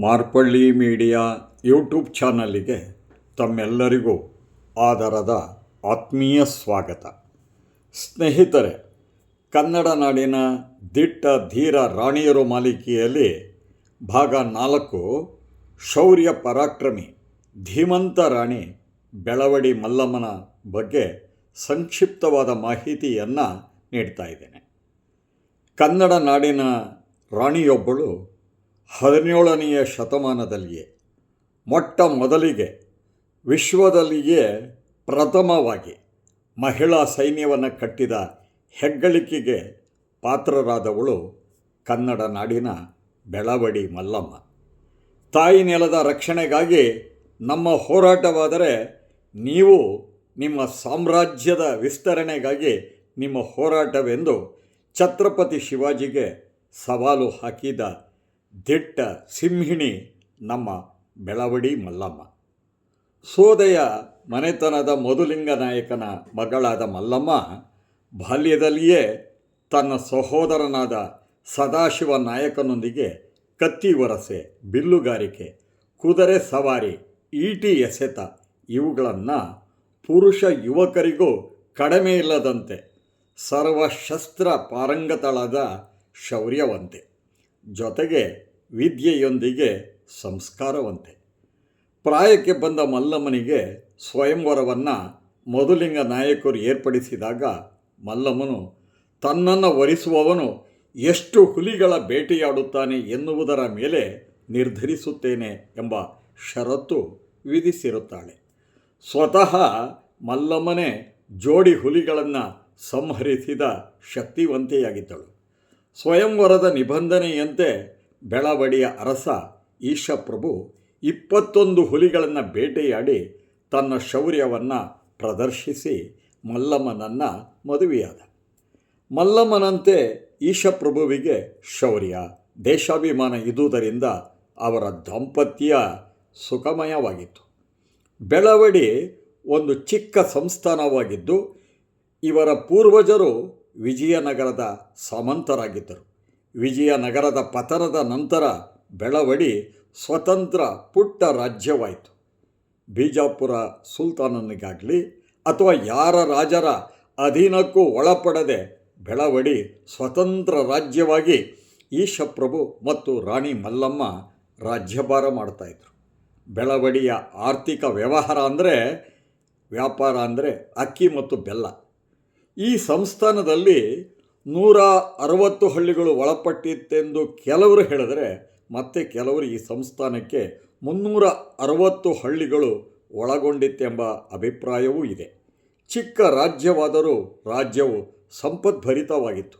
Marpalli media YouTube ಚಾನಲ್ಲಿಗೆ ತಮ್ಮೆಲ್ಲರಿಗೂ ಆದರದ ಆತ್ಮೀಯ ಸ್ವಾಗತ. ಸ್ನೇಹಿತರೆ, ಕನ್ನಡ ನಾಡಿನ ದಿಟ್ಟ ಧೀರ ರಾಣಿಯರು ಮಾಲಿಕೆಯಲ್ಲಿ ಭಾಗ ನಾಲ್ಕು, ಶೌರ್ಯ ಪರಾಕ್ರಮಿ ಧೀಮಂತ ರಾಣಿ ಬೆಳವಡಿ ಮಲ್ಲಮ್ಮನ ಬಗ್ಗೆ ಸಂಕ್ಷಿಪ್ತವಾದ ಮಾಹಿತಿಯನ್ನು ನೀಡ್ತಾ ಇದ್ದೇನೆ. ಕನ್ನಡ ನಾಡಿನ ರಾಣಿಯೊಬ್ಬಳು ಹದಿನೇಳನೆಯ ಶತಮಾನದಲ್ಲಿಯೇ, ಮೊಟ್ಟ ಮೊದಲಿಗೆ ವಿಶ್ವದಲ್ಲಿಯೇ ಪ್ರಥಮವಾಗಿ ಮಹಿಳಾ ಸೈನ್ಯವನ್ನು ಕಟ್ಟಿದ ಹೆಗ್ಗಳಿಕೆಗೆ ಪಾತ್ರರಾದವಳು ಕನ್ನಡ ನಾಡಿನ ಬೆಳವಡಿ ಮಲ್ಲಮ್ಮ. ತಾಯಿ ನೆಲದ ರಕ್ಷಣೆಗಾಗಿ ನಮ್ಮ ಹೋರಾಟವಾದರೆ ನೀವು ನಿಮ್ಮ ಸಾಮ್ರಾಜ್ಯದ ವಿಸ್ತರಣೆಗಾಗಿ ನಿಮ್ಮ ಹೋರಾಟವೆಂದು ಛತ್ರಪತಿ ಶಿವಾಜಿಗೆ ಸವಾಲು ಹಾಕಿದ ದಿಟ್ಟ ಸಿಂಹಿಣಿ ನಮ್ಮ ಬೆಳವಡಿ ಮಲ್ಲಮ್ಮ. ಸೋದೆಯ ಮನೆತನದ ಮಧುಲಿಂಗ ನಾಯಕನ ಮಗಳಾದ ಮಲ್ಲಮ್ಮ ಬಾಲ್ಯದಲ್ಲಿಯೇ ತನ್ನ ಸಹೋದರನಾದ ಸದಾಶಿವ ನಾಯಕನೊಂದಿಗೆ ಕತ್ತಿ ವರಸೆ, ಬಿಲ್ಲುಗಾರಿಕೆ, ಕುದುರೆ ಸವಾರಿ, ಈಟಿ ಎಸೆತ ಇವುಗಳನ್ನು ಪುರುಷ ಯುವಕರಿಗೂ ಕಡಿಮೆ ಇಲ್ಲದಂತೆ ಸರ್ವಶಸ್ತ್ರ ಪಾರಂಗತಳದ ಶೌರ್ಯವಂತೆ. ಜೊತೆಗೆ ವಿದ್ಯೆಯೊಂದಿಗೆ ಸಂಸ್ಕಾರವಂತೆ. ಪ್ರಾಯಕ್ಕೆ ಬಂದ ಮಲ್ಲಮ್ಮನಿಗೆ ಸ್ವಯಂವರವನ್ನು ಮಧುಲಿಂಗ ನಾಯಕರು ಏರ್ಪಡಿಸಿದಾಗ ಮಲ್ಲಮ್ಮನು, ತನ್ನನ್ನು ವರಿಸುವವನು ಎಷ್ಟು ಹುಲಿಗಳ ಬೇಟೆಯಾಡುತ್ತಾನೆ ಎನ್ನುವುದರ ಮೇಲೆ ನಿರ್ಧರಿಸುತ್ತೇನೆ ಎಂಬ ಷರತ್ತು ವಿಧಿಸಿರುತ್ತಾಳೆ. ಸ್ವತಃ ಮಲ್ಲಮ್ಮನೇ ಜೋಡಿ ಹುಲಿಗಳನ್ನು ಸಂಹರಿಸಿದ ಶಕ್ತಿವಂತೆಯಾಗಿದ್ದಳು. ಸ್ವಯಂವರದ ನಿಬಂಧನೆಯಂತೆ ಬೆಳವಡಿಯ ಅರಸ ಈಶಪ್ರಭು ಇಪ್ಪತ್ತೊಂದು ಹುಲಿಗಳನ್ನು ಬೇಟೆಯಾಡಿ ತನ್ನ ಶೌರ್ಯವನ್ನು ಪ್ರದರ್ಶಿಸಿ ಮಲ್ಲಮ್ಮನನ್ನು ಮದುವೆಯಾದ. ಮಲ್ಲಮ್ಮನಂತೆ ಈಶಪ್ರಭುವಿಗೆ ಶೌರ್ಯ, ದೇಶಾಭಿಮಾನ ಇದ್ದುದರಿಂದ ಅವರ ದಾಂಪತ್ಯ ಸುಖಮಯವಾಗಿತ್ತು. ಬೆಳವಡಿ ಒಂದು ಚಿಕ್ಕ ಸಂಸ್ಥಾನವಾಗಿದ್ದು, ಇವರ ಪೂರ್ವಜರು ವಿಜಯನಗರದ ಸಾಮಂತರಾಗಿದ್ದರು. ವಿಜಯನಗರದ ಪತನದ ನಂತರ ಬೆಳವಡಿ ಸ್ವತಂತ್ರ ಪುಟ್ಟ ರಾಜ್ಯವಾಯಿತು. ಬಿಜಾಪುರ ಸುಲ್ತಾನನಿಗಾಗಲಿ ಅಥವಾ ಯಾರ ರಾಜರ ಅಧೀನಕ್ಕೂ ಒಳಪಡದೆ ಬೆಳವಡಿ ಸ್ವತಂತ್ರ ರಾಜ್ಯವಾಗಿ ಈಶಪ್ರಭು ಮತ್ತು ರಾಣಿ ಮಲ್ಲಮ್ಮ ರಾಜ್ಯಭಾರ ಮಾಡ್ತಾಯಿದ್ರು ಬೆಳವಡಿಯ ಆರ್ಥಿಕ ವ್ಯವಹಾರ ಅಂದರೆ ವ್ಯಾಪಾರ ಅಂದರೆ ಅಕ್ಕಿ ಮತ್ತು ಬೆಲ್ಲ. ಈ ಸಂಸ್ಥಾನದಲ್ಲಿ ನೂರ ಅರವತ್ತು ಹಳ್ಳಿಗಳು ಒಳಪಟ್ಟಿತ್ತೆಂದು ಕೆಲವರು ಹೇಳಿದರೆ ಮತ್ತೆ ಕೆಲವರು ಈ ಸಂಸ್ಥಾನಕ್ಕೆ ಮುನ್ನೂರ ಅರವತ್ತು ಹಳ್ಳಿಗಳು ಒಳಗೊಂಡಿತ್ತೆಂಬ ಅಭಿಪ್ರಾಯವೂ ಇದೆ. ಚಿಕ್ಕ ರಾಜ್ಯವಾದರೂ ರಾಜ್ಯವು ಸಂಪದ್ಭರಿತವಾಗಿತ್ತು.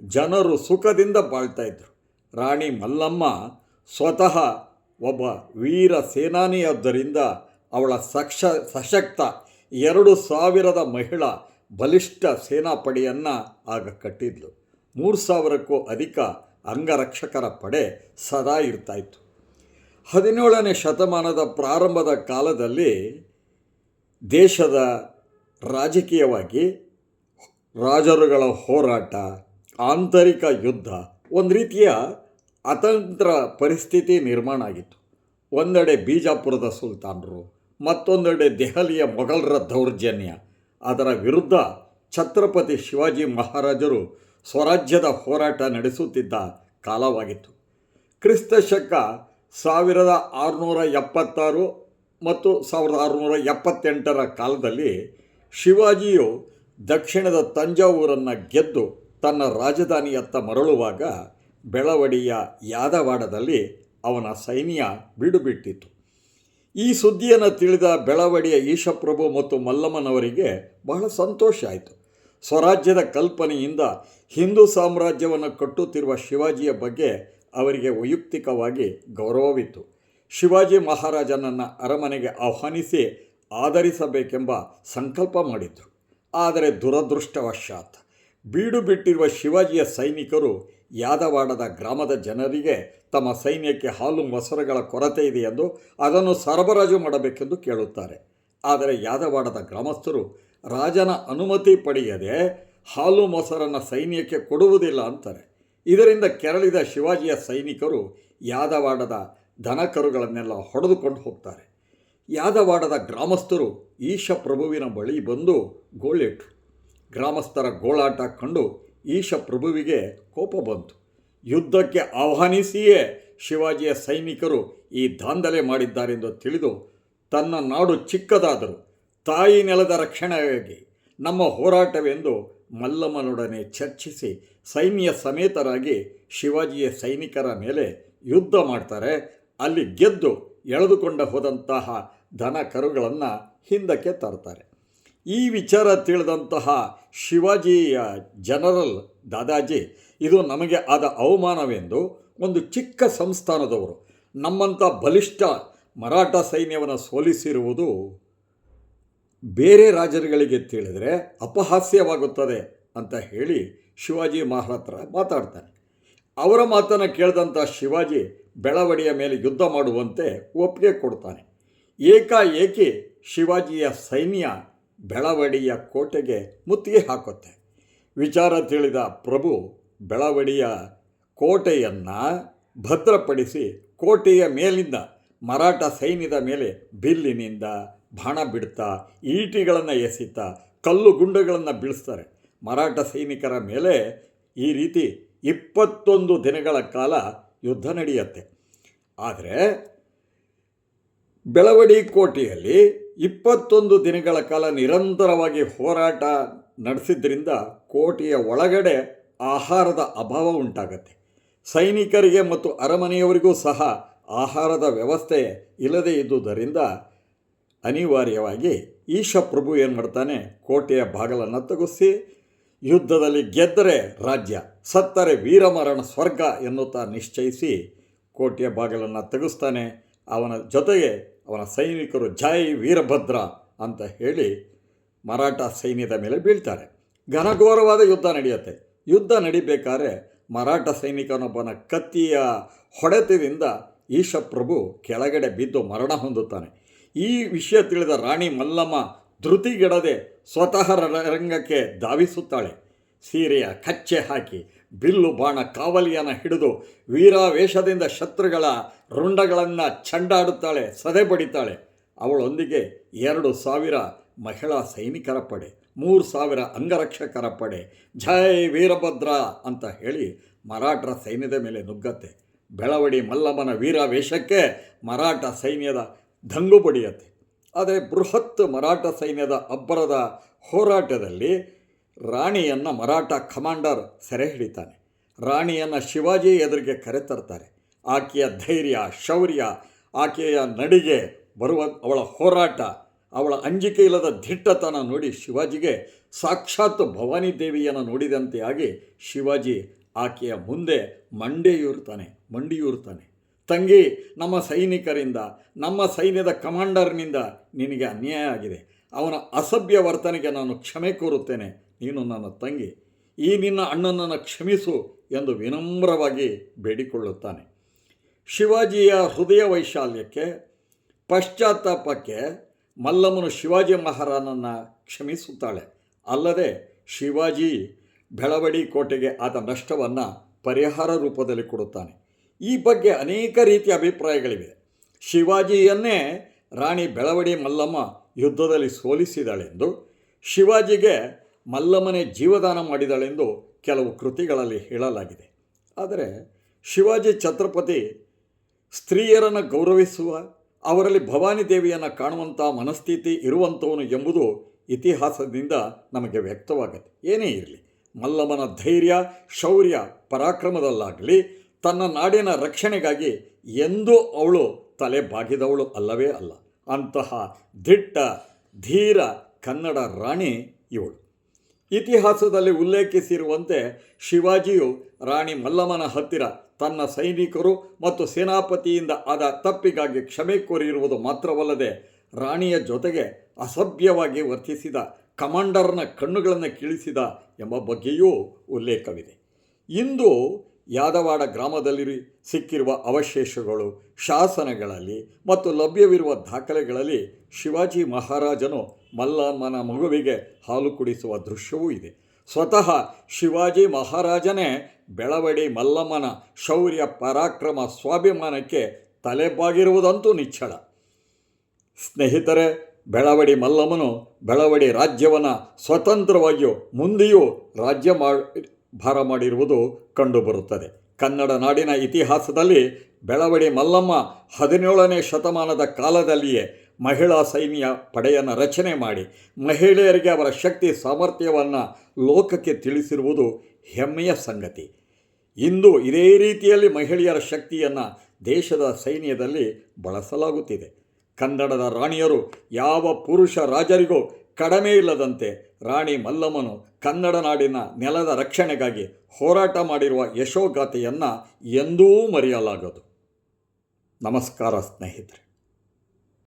ಜನರು ಸುಖದಿಂದ ಬಾಳ್ತಾ ಇದ್ದರು ರಾಣಿ ಮಲ್ಲಮ್ಮ ಸ್ವತಃ ಒಬ್ಬ ವೀರ ಸೇನಾನಿಯಾದ್ದರಿಂದ ಅವಳ ಸಕ್ಷ ಸಶಕ್ತ ಎರಡು ಸಾವಿರದ ಮಹಿಳಾ ಬಲಿಷ್ಠ ಸೇನಾಪಡೆಯನ್ನು ಆಗ ಕಟ್ಟಿದ್ಲು. ಮೂರು ಸಾವಿರಕ್ಕೂ ಅಧಿಕ ಅಂಗರಕ್ಷಕರ ಪಡೆ ಸದಾ ಇರ್ತಾಯಿತ್ತು ಹದಿನೇಳನೇ ಶತಮಾನದ ಪ್ರಾರಂಭದ ಕಾಲದಲ್ಲಿ ದೇಶದ ರಾಜಕೀಯವಾಗಿ ರಾಜರುಗಳ ಹೋರಾಟ, ಆಂತರಿಕ ಯುದ್ಧ, ಒಂದು ರೀತಿಯ ಅತಂತ್ರ ಪರಿಸ್ಥಿತಿ ನಿರ್ಮಾಣ ಆಗಿತ್ತು. ಒಂದೆಡೆ ಬಿಜಾಪುರದ ಸುಲ್ತಾನರು, ಮತ್ತೊಂದೆಡೆ ದೆಹಲಿಯ ಮೊಘಲರ ದೌರ್ಜನ್ಯ ಅದರ ವಿರುದ್ಧ ಛತ್ರಪತಿ ಶಿವಾಜಿ ಮಹಾರಾಜರು ಸ್ವರಾಜ್ಯದ ಹೋರಾಟ ನಡೆಸುತ್ತಿದ್ದ ಕಾಲವಾಗಿತ್ತು. ಕ್ರಿಸ್ತ ಶಕ ಸಾವಿರದ ಆರುನೂರ ಎಪ್ಪತ್ತಾರು ಮತ್ತು ಸಾವಿರದ ಆರುನೂರ ಎಪ್ಪತ್ತೆಂಟರ ಕಾಲದಲ್ಲಿ ಶಿವಾಜಿಯು ದಕ್ಷಿಣದ ತಂಜಾವೂರನ್ನು ಗೆದ್ದು ತನ್ನ ರಾಜಧಾನಿಯತ್ತ ಮರಳುವಾಗ ಬೆಳವಡಿಯ ಯಾದವಾಡದಲ್ಲಿ ಅವನ ಸೈನ್ಯ ಬಿಡುಬಿಟ್ಟಿತ್ತು. ಈ ಸುದ್ದಿಯನ್ನು ತಿಳಿದ ಬೆಳವಡಿಯ ಈಶಪ್ರಭು ಮತ್ತು ಮಲ್ಲಮ್ಮನವರಿಗೆ ಬಹಳ ಸಂತೋಷ ಆಯಿತು. ಸ್ವರಾಜ್ಯದ ಕಲ್ಪನೆಯಿಂದ ಹಿಂದೂ ಸಾಮ್ರಾಜ್ಯವನ್ನು ಕಟ್ಟುತ್ತಿರುವ ಶಿವಾಜಿಯ ಬಗ್ಗೆ ಅವರಿಗೆ ವೈಯಕ್ತಿಕವಾಗಿ ಗೌರವವಿತ್ತು. ಶಿವಾಜಿ ಮಹಾರಾಜನನ್ನು ಅರಮನೆಗೆ ಆಹ್ವಾನಿಸಿ ಆಧರಿಸಬೇಕೆಂಬ ಸಂಕಲ್ಪ ಮಾಡಿದರು. ಆದರೆ ದುರದೃಷ್ಟವಶಾತ್ ಬೀಡು ಬಿಟ್ಟಿರುವ ಶಿವಾಜಿಯ ಸೈನಿಕರು ಯಾದವಾಡದ ಗ್ರಾಮದ ಜನರಿಗೆ ತಮ್ಮ ಸೈನ್ಯಕ್ಕೆ ಹಾಲು ಮೊಸರುಗಳ ಕೊರತೆ ಇದೆ ಎಂದು ಅದನ್ನು ಸರಬರಾಜು ಮಾಡಬೇಕೆಂದು ಕೇಳುತ್ತಾರೆ. ಆದರೆ ಯಾದವಾಡದ ಗ್ರಾಮಸ್ಥರು ರಾಜನ ಅನುಮತಿ ಪಡೆಯದೆ ಹಾಲು ಮೊಸರನ್ನು ಸೈನ್ಯಕ್ಕೆ ಕೊಡುವುದಿಲ್ಲ ಅಂತಾರೆ. ಇದರಿಂದ ಕೆರಳಿದ ಶಿವಾಜಿಯ ಸೈನಿಕರು ಯಾದವಾಡದ ದನಕರುಗಳನ್ನೆಲ್ಲ ಹೊಡೆದುಕೊಂಡು ಹೋಗ್ತಾರೆ. ಯಾದವಾಡದ ಗ್ರಾಮಸ್ಥರು ಈಶ ಪ್ರಭುವಿನ ಬಳಿ ಬಂದು ಗೋಳಿಟ್ರು. ಗ್ರಾಮಸ್ಥರ ಗೋಳಾಟ ಕಂಡು ಈಶ ಪ್ರಭುವಿಗೆ ಕೋಪ ಬಂತು. ಯುದ್ಧಕ್ಕೆ ಆಹ್ವಾನಿಸಿಯೇ ಶಿವಾಜಿಯ ಸೈನಿಕರು ಈ ದಾಂಧಲೆ ಮಾಡಿದ್ದಾರೆಂದು ತಿಳಿದು ತನ್ನ ನಾಡು ಚಿಕ್ಕದಾದರೂ. ತಾಯಿ ನೆಲದ ರಕ್ಷಣೆಗಾಗಿ ನಮ್ಮ ಹೋರಾಟವೆಂದು ಮಲ್ಲಮ್ಮನೊಡನೆ ಚರ್ಚಿಸಿ ಸೈನ್ಯ ಸಮೇತರಾಗಿ ಶಿವಾಜಿಯ ಸೈನಿಕರ ಮೇಲೆ ಯುದ್ಧ ಮಾಡ್ತಾರೆ. ಅಲ್ಲಿ ಗೆದ್ದು ಎಳೆದುಕೊಂಡ ಹೋದಂತಹ ದನ ಕರುಗಳನ್ನು ಹಿಂದಕ್ಕೆ ತರ್ತಾರೆ. ಈ ವಿಚಾರ ತಿಳಿದಂತಹ ಶಿವಾಜಿಯ ಜನರಲ್ ದಾದಾಜಿ, ಇದು ನಮಗೆ ಆದ ಅವಮಾನವೆಂದು ಒಂದು ಚಿಕ್ಕ ಸಂಸ್ಥಾನದವರು ನಮ್ಮಂಥ ಬಲಿಷ್ಠ ಮರಾಠ ಸೈನ್ಯವನ್ನು ಸೋಲಿಸಿರುವುದು ಬೇರೆ ರಾಜರುಗಳಿಗೆ ತಿಳಿದರೆ ಅಪಹಾಸ್ಯವಾಗುತ್ತದೆ ಅಂತ ಹೇಳಿ ಶಿವಾಜಿ ಮಹಾರಾತ್ರ ಮಾತಾಡ್ತಾನೆ. ಅವರ ಮಾತನ್ನು ಕೇಳಿದಂಥ ಶಿವಾಜಿ ಬೆಳವಡಿಯ ಮೇಲೆ ಯುದ್ಧ ಮಾಡುವಂತೆ ಒಪ್ಪಿಗೆ ಕೊಡ್ತಾನೆ. ಏಕಾಏಕಿ ಶಿವಾಜಿಯ ಸೈನ್ಯ ಬೆಳವಡಿಯ ಕೋಟೆಗೆ ಮುತ್ತಿಗೆ ಹಾಕುತ್ತೆ. ವಿಚಾರ ತಿಳಿದ ಪ್ರಭು ಬೆಳವಡಿಯ ಕೋಟೆಯನ್ನು ಭದ್ರಪಡಿಸಿ ಕೋಟೆಯ ಮೇಲಿಂದ ಮರಾಠ ಸೈನ್ಯದ ಮೇಲೆ ಬಿಲ್ಲಿನಿಂದ ಬಾಣ ಬಿಡ್ತಾ, ಈಟಿಗಳನ್ನು ಎಸಿತಾ, ಕಲ್ಲು ಗುಂಡುಗಳನ್ನು ಬೀಳಿಸ್ತಾರೆ. ಮರಾಠ ಸೈನಿಕರ ಮೇಲೆ ಈ ರೀತಿ ಇಪ್ಪತ್ತೊಂದು ದಿನಗಳ ಕಾಲ ಯುದ್ಧ ನಡೆಯುತ್ತೆ. ಆದರೆ ಬೆಳವಡಿ ಕೋಟೆಯಲ್ಲಿ ಇಪ್ಪತ್ತೊಂದು ದಿನಗಳ ಕಾಲ ನಿರಂತರವಾಗಿ ಹೋರಾಟ ನಡೆಸಿದ್ರಿಂದ ಕೋಟೆಯ ಒಳಗಡೆ ಆಹಾರದ ಅಭಾವ ಉಂಟಾಗತ್ತೆ. ಸೈನಿಕರಿಗೆ ಮತ್ತು ಅರಮನೆಯವರಿಗೂ ಸಹ ಆಹಾರದ ವ್ಯವಸ್ಥೆ ಇಲ್ಲದೇ ಇದ್ದುದರಿಂದ ಅನಿವಾರ್ಯವಾಗಿ ಈಶ ಪ್ರಭು ಏನು ಮಾಡ್ತಾನೆ, ಕೋಟೆಯ ಬಾಗಲನ್ನು ತಗುಸಿ ಯುದ್ಧದಲ್ಲಿ ಗೆದ್ದರೆ ರಾಜ್ಯ, ಸತ್ತರೆ ವೀರಮರಣ ಸ್ವರ್ಗ ಎನ್ನುತ್ತಾ ನಿಶ್ಚಯಿಸಿ ಕೋಟೆಯ ಬಾಗಿಲನ್ನು ತೆಗೆಸ್ತಾನೆ. ಅವನ ಜೊತೆಗೆ ಅವನ ಸೈನಿಕರು ಜೈ ವೀರಭದ್ರ ಅಂತ ಹೇಳಿ ಮರಾಠ ಸೈನ್ಯದ ಮೇಲೆ ಬೀಳ್ತಾರೆ. ಘನಘೋರವಾದ ಯುದ್ಧ ನಡೆಯುತ್ತೆ. ಯುದ್ಧ ನಡಿಬೇಕಾದ್ರೆ ಮರಾಠ ಸೈನಿಕನೊಬ್ಬನ ಕತ್ತಿಯ ಹೊಡೆತದಿಂದ ಈಶಪ್ರಭು ಕೆಳಗಡೆ ಬಿದ್ದು ಮರಣ ಹೊಂದುತ್ತಾನೆ. ಈ ವಿಷಯ ತಿಳಿದ ರಾಣಿ ಮಲ್ಲಮ್ಮ ಧೃತಿಗೆಡದೆ ಸ್ವತಃ ರಂಗಕ್ಕೆ ಧಾವಿಸುತ್ತಾಳೆ. ಸೀರೆಯ ಕಚ್ಚೆ ಹಾಕಿ ಬಿಲ್ಲು ಬಾಣ ಕಾವಲಿಯನ್ನು ಹಿಡಿದು ವೀರಾವೇಶದಿಂದ ಶತ್ರುಗಳ ರುಂಡಗಳನ್ನು ಚಂಡಾಡುತ್ತಾಳೆ ಸದೆ ಬಡಿತಾಳೆ ಅವಳೊಂದಿಗೆ ಎರಡು ಸಾವಿರ ಮಹಿಳಾ ಸೈನಿಕರ ಪಡೆ, ಮೂರು ಸಾವಿರ ಅಂಗರಕ್ಷಕರ ಪಡೆ. ಜಯ ವೀರಭದ್ರ ಅಂತ ಹೇಳಿ ಮರಾಠರ ಸೈನ್ಯದ ಮೇಲೆ ನುಗ್ಗತ್ತೆ. ಬೆಳವಡಿ ಮಲ್ಲಮ್ಮನ ವೀರಾವೇಶಕ್ಕೆ ಮರಾಠ ಸೈನ್ಯದ ದಂಗು ಬಡಿಯತ್ತೆ. ಆದರೆ ಬೃಹತ್ ಮರಾಠ ಸೈನ್ಯದ ಅಬ್ಬರದ ಹೋರಾಟದಲ್ಲಿ ರಾಣಿಯನ್ನು ಮರಾಠ ಕಮಾಂಡರ್ ಸೆರೆ ಹಿಡಿತಾನೆ. ರಾಣಿಯನ್ನು ಶಿವಾಜಿ ಎದುರಿಗೆ ಕರೆತರ್ತಾರೆ ಆಕೆಯ ಧೈರ್ಯ, ಶೌರ್ಯ, ಆಕೆಯ ನಡಿಗೆ ಬರುವ ಅವಳ ಹೋರಾಟ, ಅವಳ ಅಂಜಿಕೆ ಇಲ್ಲದ ದಿಟ್ಟತನ ನೋಡಿ ಶಿವಾಜಿಗೆ ಸಾಕ್ಷಾತ್ ಭವಾನಿ ದೇವಿಯನ್ನು ನೋಡಿದಂತೆ ಆಗಿ ಶಿವಾಜಿ ಆಕೆಯ ಮುಂದೆ ಮಂಡೆಯೂರ್ತಾನೆ, ಮಂಡಿಯೂರ್ತಾನೆ. ತಂಗಿ, ನಮ್ಮ ಸೈನಿಕರಿಂದ, ನಮ್ಮ ಸೈನ್ಯದ ಕಮಾಂಡರ್ನಿಂದ ನಿನಗೆ ಅನ್ಯಾಯ ಆಗಿದೆ. ಅವನ ಅಸಭ್ಯ ವರ್ತನೆಗೆ ನಾನು ಕ್ಷಮೆ ಕೋರುತ್ತೇನೆ. ನೀನು ನನ್ನ ತಂಗಿ. ಈ ನಿನ್ನ ಅಣ್ಣನನ್ನು ಕ್ಷಮಿಸು ಎಂದು ವಿನಮ್ರವಾಗಿ ಬೇಡಿಕೊಳ್ಳುತ್ತಾನೆ. ಶಿವಾಜಿಯ ಹೃದಯ ವೈಶಾಲ್ಯಕ್ಕೆ, ಪಶ್ಚಾತ್ತಾಪಕ್ಕೆ ಮಲ್ಲಮ್ಮನು ಶಿವಾಜಿ ಮಹಾರಾಜನನ್ನು ಕ್ಷಮಿಸುತ್ತಾಳೆ. ಅಲ್ಲದೆ ಶಿವಾಜಿ ಬೆಳವಡಿ ಕೋಟೆಗೆ ಆದ ನಷ್ಟವನ್ನು ಪರಿಹಾರ ರೂಪದಲ್ಲಿ ಕೊಡುತ್ತಾನೆ. ಈ ಬಗ್ಗೆ ಅನೇಕ ರೀತಿಯ ಅಭಿಪ್ರಾಯಗಳಿವೆ. ಶಿವಾಜಿಯನ್ನೇ ರಾಣಿ ಬೆಳವಡಿ ಮಲ್ಲಮ್ಮ ಯುದ್ಧದಲ್ಲಿ ಸೋಲಿಸಿದಾಳೆಂದು, ಶಿವಾಜಿಗೆ ಮಲ್ಲಮ್ಮನೇ ಜೀವದಾನ ಮಾಡಿದಾಳೆಂದು ಕೆಲವು ಕೃತಿಗಳಲ್ಲಿ ಹೇಳಲಾಗಿದೆ. ಆದರೆ ಶಿವಾಜಿ ಛತ್ರಪತಿ ಸ್ತ್ರೀಯರನ್ನು ಗೌರವಿಸುವ, ಅವರಲ್ಲಿ ಭವಾನಿ ದೇವಿಯನ್ನು ಕಾಣುವಂಥ ಮನಸ್ಥಿತಿ ಇರುವಂಥವನು ಎಂಬುದು ಇತಿಹಾಸದಿಂದ ನಮಗೆ ವ್ಯಕ್ತವಾಗುತ್ತೆ. ಏನೇ ಇರಲಿ, ಮಲ್ಲಮ್ಮನ ಧೈರ್ಯ, ಶೌರ್ಯ ಪರಾಕ್ರಮದಲ್ಲಾಗಲಿ, ತನ್ನ ನಾಡಿನ ರಕ್ಷಣೆಗಾಗಿ ಎಂದೂ ಅವಳು ತಲೆ ಬಾಗಿದವಳು ಅಲ್ಲವೇ ಅಲ್ಲ. ಅಂತಹ ದಿಟ್ಟ, ಧೀರ ಕನ್ನಡ ರಾಣಿ ಇವಳು. ಇತಿಹಾಸದಲ್ಲಿ ಉಲ್ಲೇಖಿಸಿರುವಂತೆ ಶಿವಾಜಿಯು ರಾಣಿ ಮಲ್ಲಮ್ಮನ ಹತ್ತಿರ ತನ್ನ ಸೈನಿಕರು ಮತ್ತು ಸೇನಾಪತಿಯಿಂದ ಆದ ತಪ್ಪಿಗಾಗಿ ಕ್ಷಮೆ ಕೋರಿರುವುದು ಮಾತ್ರವಲ್ಲದೆ ರಾಣಿಯ ಜೊತೆಗೆ ಅಸಭ್ಯವಾಗಿ ವರ್ತಿಸಿದ ಕಮಾಂಡರ್ನ ಕಣ್ಣುಗಳನ್ನು ಕೀಳಿಸಿದ ಎಂಬ ಬಗ್ಗೆಯೂ ಉಲ್ಲೇಖವಿದೆ. ಇಂದು ಯಾದವಾಡ ಗ್ರಾಮದಲ್ಲಿ ಸಿಕ್ಕಿರುವ ಅವಶೇಷಗಳು ಶಾಸನಗಳಲ್ಲಿ ಮತ್ತು ಲಭ್ಯವಿರುವ ದಾಖಲೆಗಳಲ್ಲಿ ಶಿವಾಜಿ ಮಹಾರಾಜನು ಮಲ್ಲಮ್ಮನ ಮಗುವಿಗೆ ಹಾಲು ಕುಡಿಸುವ ದೃಶ್ಯವೂ ಇದೆ. ಸ್ವತಃ ಶಿವಾಜಿ ಮಹಾರಾಜನೇ ಬೆಳವಡಿ ಮಲ್ಲಮ್ಮನ ಶೌರ್ಯ ಪರಾಕ್ರಮ ಸ್ವಾಭಿಮಾನಕ್ಕೆ ತಲೆಬಾಗಿರುವುದಂತೂ ನಿಚ್ಚಳ. ಸ್ನೇಹಿತರೆ, ಬೆಳವಡಿ ಮಲ್ಲಮ್ಮನು ಬೆಳವಡಿ ರಾಜ್ಯವನ್ನು ಸ್ವತಂತ್ರವಾಗಿಯೂ ಮುಂದೆಯೂ ರಾಜ್ಯ ಭಾರ ಮಾಡಿರುವುದು ಕಂಡುಬರುತ್ತದೆ. ಕನ್ನಡ ನಾಡಿನ ಇತಿಹಾಸದಲ್ಲಿ ಬೆಳವಡಿ ಮಲ್ಲಮ್ಮ ಹದಿನೇಳನೇ ಶತಮಾನದ ಕಾಲದಲ್ಲಿಯೇ ಮಹಿಳಾ ಸೈನ್ಯ ಪಡೆಯನ್ನು ರಚನೆ ಮಾಡಿ, ಮಹಿಳೆಯರಿಗೆ ಅವರ ಶಕ್ತಿ ಸಾಮರ್ಥ್ಯವನ್ನು ಲೋಕಕ್ಕೆ ತಿಳಿಸಿರುವುದು ಹೆಮ್ಮೆಯ ಸಂಗತಿ. ಇಂದು ಇದೇ ರೀತಿಯಲ್ಲಿ ಮಹಿಳೆಯರ ಶಕ್ತಿಯನ್ನು ದೇಶದ ಸೈನ್ಯದಲ್ಲಿ ಬಳಸಲಾಗುತ್ತಿದೆ. ಕನ್ನಡದ ರಾಣಿಯರು ಯಾವ ಪುರುಷ ರಾಜರಿಗೂ ಕಡಿಮೆ ಇಲ್ಲದಂತೆ ರಾಣಿ ಮಲ್ಲಮ್ಮನು ಕನ್ನಡ ನಾಡಿನ ನೆಲದ ರಕ್ಷಣೆಗಾಗಿ ಹೋರಾಟ ಮಾಡಿರುವ ಯಶೋಗಾಥೆಯನ್ನು ಎಂದೂ ಮರೆಯಲಾಗದು. ನಮಸ್ಕಾರ ಸ್ನೇಹಿತರೆ.